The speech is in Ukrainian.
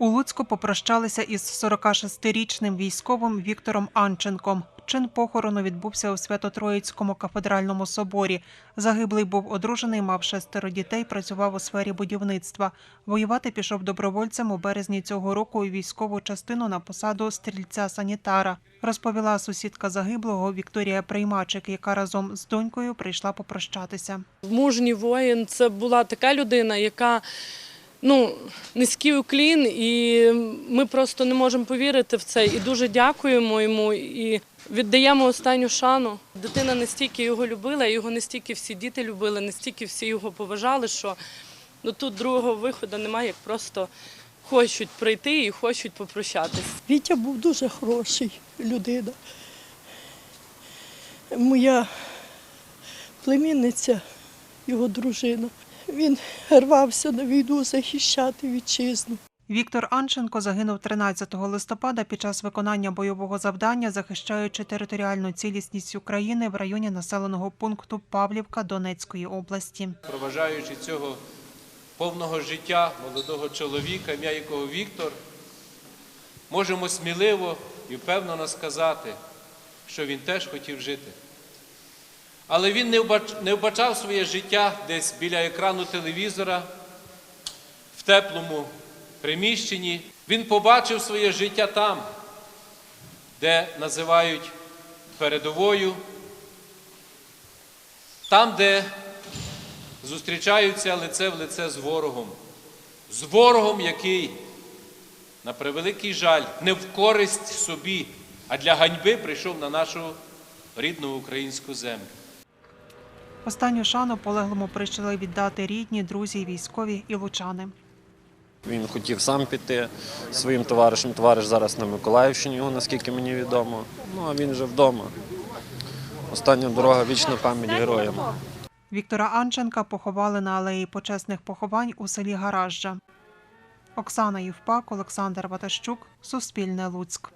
У Луцьку попрощалися із 46-річним військовим Віктором Анченком. Чин похорону відбувся у Свято-Троїцькому кафедральному соборі. Загиблий був одружений, мав шестеро дітей, працював у сфері будівництва. Воювати пішов добровольцем у березні цього року у військову частину на посаду стрільця-санітара. Розповіла сусідка загиблого Вікторія Приймачик, яка разом з донькою прийшла попрощатися. Мужній воїн це була така людина, яка ну, низький уклін, і ми просто не можемо повірити в це. І дуже дякуємо йому і віддаємо останню шану. Дитина настільки його любила, його настільки всі діти любили, настільки всі його поважали, що ну, тут другого виходу немає, як просто хочуть прийти і хочуть попрощатись. Вітя був дуже хороший людина. Моя племінниця, його дружина. Він рвався на війну захищати вітчизну. Віктор Анченко загинув 13 листопада під час виконання бойового завдання, захищаючи територіальну цілісність України в районі населеного пункту Павлівка Донецької області. проважаючи цього повного життя молодого чоловіка, ім'я якого Віктор, можемо сміливо і впевнено сказати, що він теж хотів жити. Але він не вбачав своє життя десь біля екрану телевізора, в теплому приміщенні. Він побачив своє життя там, де називають передовою, там, де зустрічаються лице в лице з ворогом. З ворогом, який, на превеликий жаль, не в користь собі, а для ганьби прийшов на нашу рідну українську землю. Останню шану полеглому прийшли віддати рідні, друзі, військові і лучани. Він хотів сам піти своїм товаришем. Товариш зараз на Миколаївщині, його, наскільки мені відомо. Ну а він вже вдома. Остання дорога вічна пам'ять героям. Віктора Анченка поховали на алеї почесних поховань у селі Гаражджа. Оксана Євпак, Олександр Ватащук, Суспільне Луцьк.